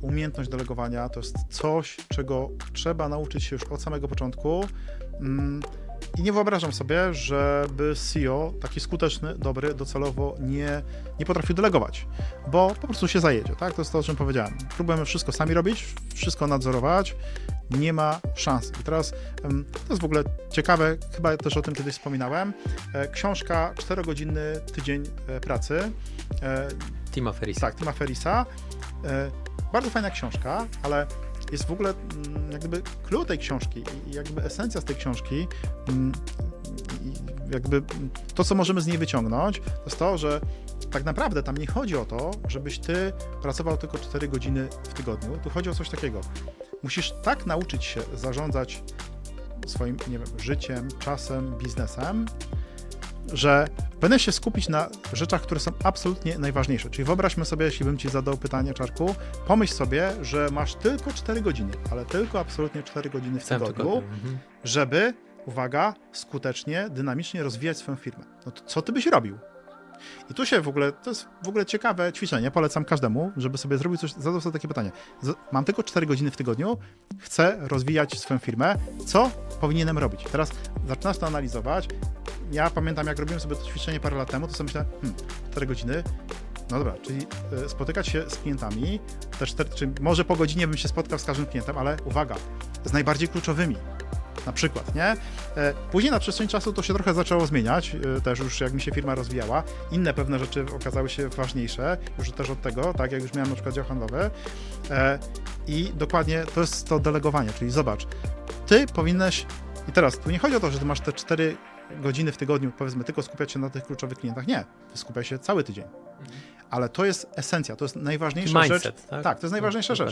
umiejętność delegowania to jest coś, czego trzeba nauczyć się już od samego początku. Mm, I nie wyobrażam sobie, żeby CEO, taki skuteczny, dobry, docelowo nie, nie potrafił delegować, bo po prostu się zajedzie, tak? To jest to, o czym powiedziałem. Próbujemy wszystko sami robić, wszystko nadzorować, nie ma szans. I teraz em, to jest w ogóle ciekawe, chyba też o tym kiedyś wspominałem. E, Książka 4-godzinny tydzień e, pracy. e, Tima Ferisa. tak, Tima Ferisa. Bardzo fajna książka, ale jest w ogóle mm, jak gdyby clue tej książki i jakby esencja z tej książki mm, i jakby to, co możemy z niej wyciągnąć, to jest to, że tak naprawdę tam nie chodzi o to, żebyś ty pracował tylko 4 godziny w tygodniu. Tu chodzi o coś takiego. Musisz tak nauczyć się zarządzać swoim, nie wiem, życiem, czasem, biznesem, że będę się skupić na rzeczach, które są absolutnie najważniejsze. Czyli wyobraźmy sobie, jeśli bym ci zadał pytanie, Czarku, pomyśl sobie, że masz tylko 4 godziny, ale tylko absolutnie 4 godziny w tygodniu. Mhm. żeby, uwaga, skutecznie, dynamicznie rozwijać swoją firmę. No to co ty byś robił? I tu się w ogóle, to jest w ogóle ciekawe ćwiczenie, polecam każdemu, żeby sobie zrobił coś, zadał sobie takie pytanie. Mam tylko 4 godziny w tygodniu, chcę rozwijać swoją firmę, co powinienem robić? Teraz zaczynasz to analizować. Ja pamiętam, jak robiłem sobie to ćwiczenie parę lat temu, to sobie myślę, hmm, 4 godziny, no dobra, czyli y, spotykać się z klientami, te 4, czy może po godzinie bym się spotkał z każdym klientem, ale uwaga, z najbardziej kluczowymi. Na przykład, nie? E, Później na przestrzeni czasu to się trochę zaczęło zmieniać, e, też już jak mi się firma rozwijała. Inne pewne rzeczy okazały się ważniejsze, już też od tego, tak jak już miałem na przykład dział handlowy. E, I dokładnie to jest to delegowanie, czyli zobacz, ty powinieneś, i teraz tu nie chodzi o to, że ty masz te 4 godziny w tygodniu, powiedzmy, tylko skupiać się na tych kluczowych klientach. Nie, ty skupiaj się cały tydzień. Ale to jest esencja, to jest najważniejsza rzecz. Mindset, tak? Tak, to jest najważniejsza Super. rzecz.